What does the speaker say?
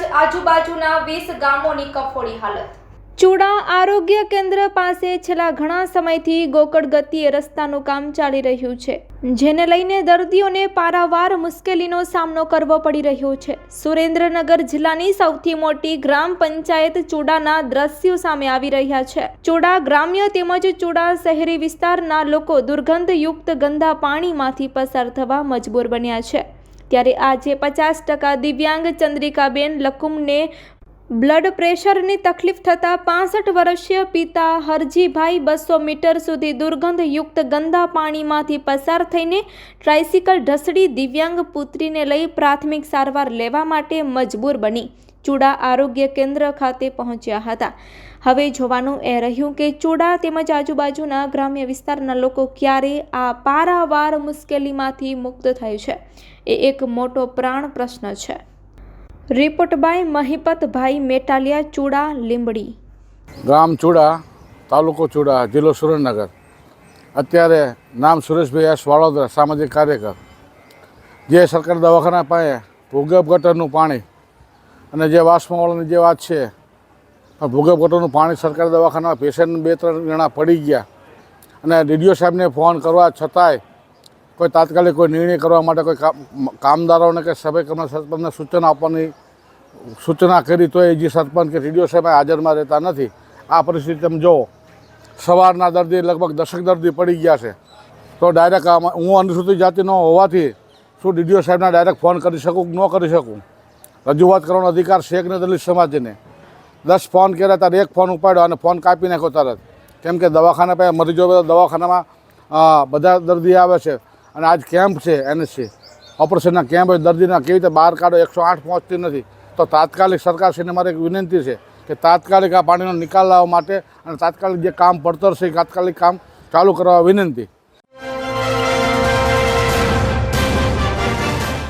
આજુબાજુના વીસ ગામોની કફોડી હાલત. ચૂડા આરોગ્ય કેન્દ્ર પાસે છેલ્લા ઘણા સમયથી ગોકળ ગતિએ રસ્તાનું કામ ચાલી રહ્યું છે, જેને લઈને દર્દીઓને પારાવાર મુશ્કેલીનો સામનો કરવો પડી રહ્યો છે. સુરેન્દ્રનગર જિલ્લાની સૌથી મોટી ગ્રામ પંચાયત ચૂડાના દ્રશ્યો સામે આવી રહ્યા છે. ચૂડા ગ્રામ્ય તેમજ ચૂડા શહેરી વિસ્તારના લોકો દુર્ગંધયુક્ત ગંદા પાણીમાંથી પસાર થવા મજબૂર બન્યા છે. ત્યારે આજે પચાસ ટકા દિવ્યાંગ ચંદ્રિકાબેન લકુમને બ્લડ પ્રેશરની તકલીફ થતાં પાસઠ વર્ષીય પિતા હરજીભાઈ બસો મીટર સુધી દુર્ગંધયુક્ત ગંદા પાણીમાંથી પસાર થઈને ટ્રાઇસિકલ ઢસડી દિવ્યાંગ પુત્રીને લઈ પ્રાથમિક સારવાર લેવા માટે મજબૂર બની. ચૂડા આરોગ્ય કેન્દ્ર ખાતે પહોંચ્યા હતા. હવે જોવાનું એ રહ્યું કે ચૂડા તેમજ આજુબાજુના ગ્રામ્ય વિસ્તારના લોકો ક્યારે આ પારાવાર મુશ્કેલીમાંથી મુક્ત થાય છે, એ એક મોટો પ્રાણ પ્રશ્ન છે. Report by Mahipatbhai Metalia, Chuda, Limbdi. ગામ ચૂડા, તાલુકો ચૂડા, જિલ્લો સુરેન્દ્રનગર. અત્યારે નામ સુરેશભાઈ એસ વાળોદરા, સામાજિક કાર્યકર. જે સરકારી દવાખાના પાસે ભૂગર્ભ ગટરનું પાણી અને જે વાસમાવાળાની જે વાત છે પણ ભૂગર્ભ ગટરનું પાણી સરકારી દવાખાના પેશન્ટ બે ત્રણ જણા પડી ગયા. અને ડીડીઓ સાહેબને ફોન કરવા છતાંય કોઈ તાત્કાલિક કોઈ નિર્ણય કરવા માટે કોઈ કામ, કામદારોને કે સભ્ય કર્મચારી સરપંચને સૂચના આપવાની, સૂચના કરી તો એ જે સરપંચ કે રેડિયો સાહેબ હાજરમાં રહેતા નથી. આ પરિસ્થિતિ તમે જુઓ. સવારના દર્દી લગભગ દસક દર્દી પડી ગયા છે. તો ડાયરેક્ટ હું અનુસૂચિત જાતિનો હોવાથી શું ડીડીઓ સાહેબના ડાયરેક્ટ ફોન કરી શકું ન કરી શકું? રજૂઆત કરવાનો અધિકાર શેખ ને દલિત સમાજને. દસ ફોન કર્યા ત્યારે એક ફોન ઉપાડ્યો અને ફોન કાપી નાખ્યો તરત. કેમ કે દવાખાના પાસે મરીજો બધા દવાખાનામાં બધા દર્દી આવે છે અને આજ કેમ્પ છે, એનએસસી. ઓપરેશનના કેમ્પ હોય, દર્દીના કેવી રીતે બહાર કાઢો, એકસો આઠ પહોંચતી નથી. તો તાત્કાલિક સરકારશ્રીને મારે એક વિનંતી છે કે તાત્કાલિક આ પાણીનો નિકાલ લાવવા માટે અને તાત્કાલિક જે કામ પડતર છે એ તાત્કાલિક કામ ચાલુ કરવા વિનંતી.